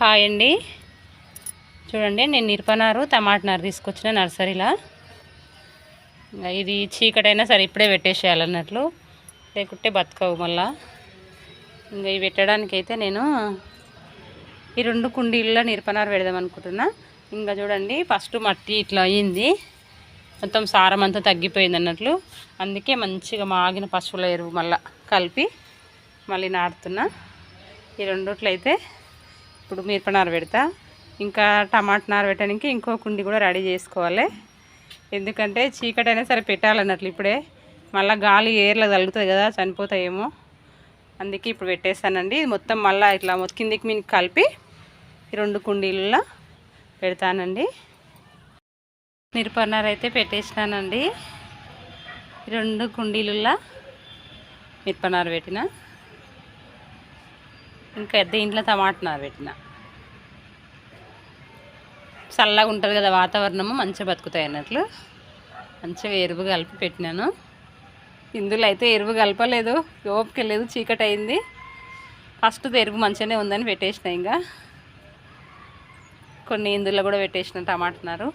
Hi అండి. చూడండి నేను నిరపనారు టమాట నారు తీసుకొచ్చిన నర్సరీలో. ఇంకా ఇది చీకటైనా సరే ఇప్పుడే పెట్టేసేయాలన్నట్లు. లేకుంటే బతకవు మళ్ళా. ఇంకా ఇవి పెట్టడానికైతే నేను ఈ రెండు కుండీల్లో నిరపనారు పెడదాం అనుకుంటున్నా. ఇంకా చూడండి ఫస్ట్ మట్టి ఇట్లా అయ్యింది మొత్తం సారం అంతా తగ్గిపోయింది అన్నట్లు. అందుకే మంచిగా మాగిన పశువుల ఎరువు మళ్ళీ కలిపి మళ్ళీ నాడుతున్నా ఈ రెండుట్లయితే ఇప్పుడు మిరపనార పెడతా ఇంకా టమాటా నార పెట్టడానికి ఇంకో కుండి కూడా రెడీ చేసుకోవాలి. ఎందుకంటే చీకటి అయినా సరే పెట్టాలన్నట్లు ఇప్పుడే. మళ్ళీ గాలి ఏర్లో తగులుతుంది కదా చనిపోతాయేమో. అందుకే ఇప్పుడు పెట్టేస్తానండి. ఇది మొత్తం మళ్ళీ ఇట్లా మొత్తం కిందికి మీ కలిపి ఈ రెండు కుండీలలో పెడతానండి. మిరపన్నర అయితే పెట్టేసినానండి. రెండు కుండీలలో మిరపనార పెట్టిన ఇంకా దీంట్లో టమాటా నార పెట్టిన చల్లగా ఉంటుంది కదా వాతావరణము మంచిగా బతుకుతాయి అన్నట్లు. మంచిగా ఎరువు కలిపి పెట్టినాను. ఇందులో అయితే ఎరువు కలపలేదు ఓపిక లేదు చీకటి అయింది. ఫస్ట్ ఎరువు మంచిగానే ఉందని పెట్టేసిన ఇంకా. కొన్ని ఇందులో కూడా పెట్టేసిన టమాటా నారు.